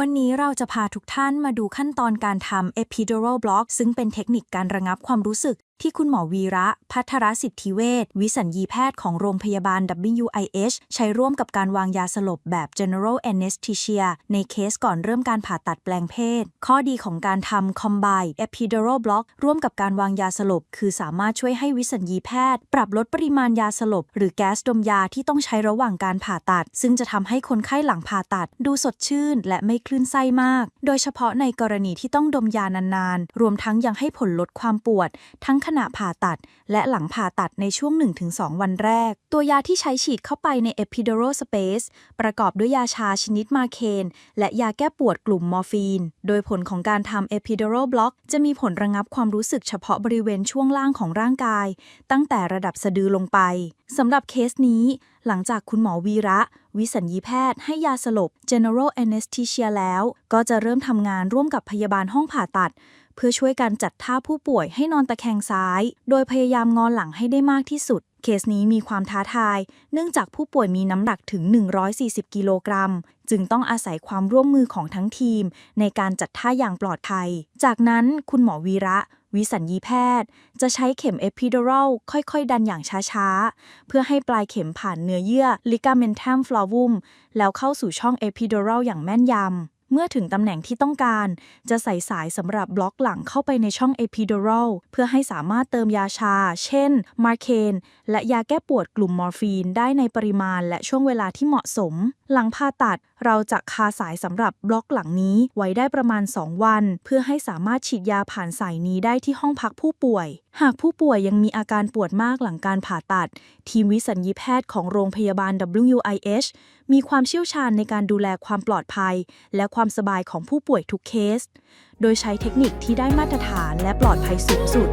วันนี้เราจะพาทุกท่านมาดูขั้นตอนการทำ epidural block ซึ่งเป็นเทคนิคการระงับความรู้สึก ที่คุณหมอวีระ พัทรสิทธิเวชวิสัญญีแพทย์ของโรงพยาบาล WIH ใช้ร่วมกับการวางยาสลบแบบ general anesthesia ในเคสก่อนเริ่มการผ่าตัดแปลงเพศ ข้อดีของการทำ combine epidural block ร่วมกับการวางยาสลบ คือสามารถช่วยให้วิสัญญีแพทย์ ปรับลดปริมาณยาสลบ หรือแก๊สดมยาที่ต้องใช้ระหว่างการผ่าตัด ซึ่งจะทำให้คนไข้หลังผ่าตัด ดูสดชื่น และไม่คลื่นไส้มาก โดยเฉพาะในกรณีที่ต้องดมยานานๆ รวมทั้งยังให้ผลลดความปวด ทั้งขณะผ่าตัด และหลังผ่าตัดในช่วง 1-2 วันแรก ตัวยาที่ใช้ฉีดเข้าไปใน epidural space ประกอบด้วยยาชาชนิดมาเคน และยาแก้ปวดกลุ่มมอร์ฟีน โดยผลของการทำ epidural block จะมีผลระงับความรู้สึกเฉพาะบริเวณช่วงล่างของร่างกาย ตั้งแต่ระดับสะดือลงไปสำหรับเคสนี้หลังจากคุณหมอวีระ วิสัญญีแพทย์ให้ยาสลบ general anesthesia แล้ว ก็จะเริ่มทำงานร่วมกับพยาบาลห้องผ่าตัด เพื่อช่วยกันจัดท่าผู้ป่วยให้นอนตะแคงซ้าย โดยพยายามงอนหลังให้ได้มากที่สุด เคสนี้มีความท้าทาย เนื่องจากผู้ป่วยมีน้ำหนักถึง 140 กิโลกรัม จึงต้องอาศัยความร่วมมือของทั้งทีม ในการจัดท่าอย่างปลอดภัย จากนั้นคุณหมอวีระวิสัญญีแพทย์ จะใช้เข็ม epidural ค่อยๆ ดันอย่างช้าๆ เพื่อให้ปลายเข็มผ่านเนื้อเยื่อ ligamentum flavum แล้วเข้าสู่ช่อง epidural อย่างแม่นยำ เมื่อถึงตำแหน่งที่ต้องการ จะใส่สายสำหรับบล็อกหลังเข้าไปในช่อง epidural เพื่อให้สามารถเติมยาชา เช่น มาเคนและยาแก้ปวดกลุ่มมอร์ฟีนได้ในปริมาณและช่วงเวลาที่เหมาะสม หลังผ่าตัด เราจะคาสายสำหรับบล็อกหลังนี้ไว้ได้ประมาณ 2 วัน เพื่อให้สามารถฉีดยาผ่านสายนี้ได้ที่ห้องพักผู้ป่วยหากผู้ป่วยยังมีอาการปวดมากหลังการผ่าตัด ทีมวิสัญญีแพทย์ของโรงพยาบาล WIH มีความเชี่ยวชาญในการดูแลความปลอดภัย และความสบายของผู้ป่วยทุกเคส โดยใช้เทคนิคที่ได้มาตรฐานและปลอดภัยสูงสุด